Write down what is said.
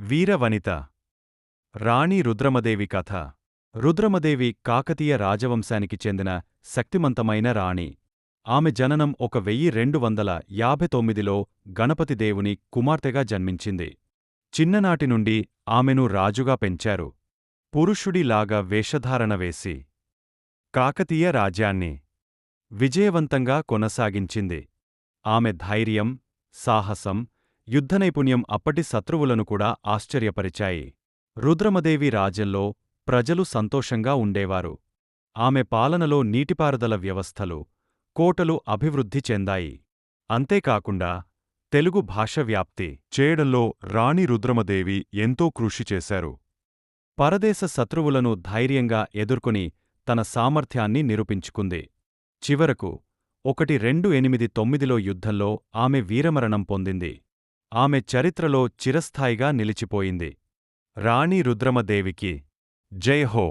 వీరవనిత. రాణి రుద్రమదేవి కథ. రుద్రమదేవి కాకతీయ రాజవంశానికి చెందిన శక్తిమంతమైన రాణి. ఆమె జననం ఒక వెయ్యి రెండు వందల యాభై తొమ్మిదిలో గణపతిదేవుని కుమార్తెగా జన్మించింది. చిన్ననాటి నుండి ఆమెను రాజుగా పెంచారు. పురుషుడిలాగా వేషధారణ వేసి కాకతీయ రాజ్యాన్ని విజయవంతంగా కొనసాగించింది. ఆమె ధైర్యం సాహసం యుద్ధనైపుణ్యం అప్పటి శత్రువులను కూడా ఆశ్చర్యపరిచాయి. రుద్రమదేవి రాజ్యంలో ప్రజలు సంతోషంగా ఉండేవారు. ఆమె పాలనలో నీటిపారుదల వ్యవస్థలు కోటలు అభివృద్ధి చెందాయి. అంతేకాకుండా తెలుగు భాష వ్యాప్తి చేయడంలో రాణి రుద్రమదేవి ఎంతో కృషి చేశారు. పరదేశ శత్రువులను ధైర్యంగా ఎదుర్కొని తన సామర్థ్యాన్ని నిరూపించుకుంది. చివరకు ఒకటి రెండు ఎనిమిది తొమ్మిదిలో యుద్ధంలో ఆమె వీరమరణం పొందింది. ఆమె చరిత్రలో చిరస్థాయిగా నిలిచిపోయింది. రాణి రుద్రమదేవికి జై హో!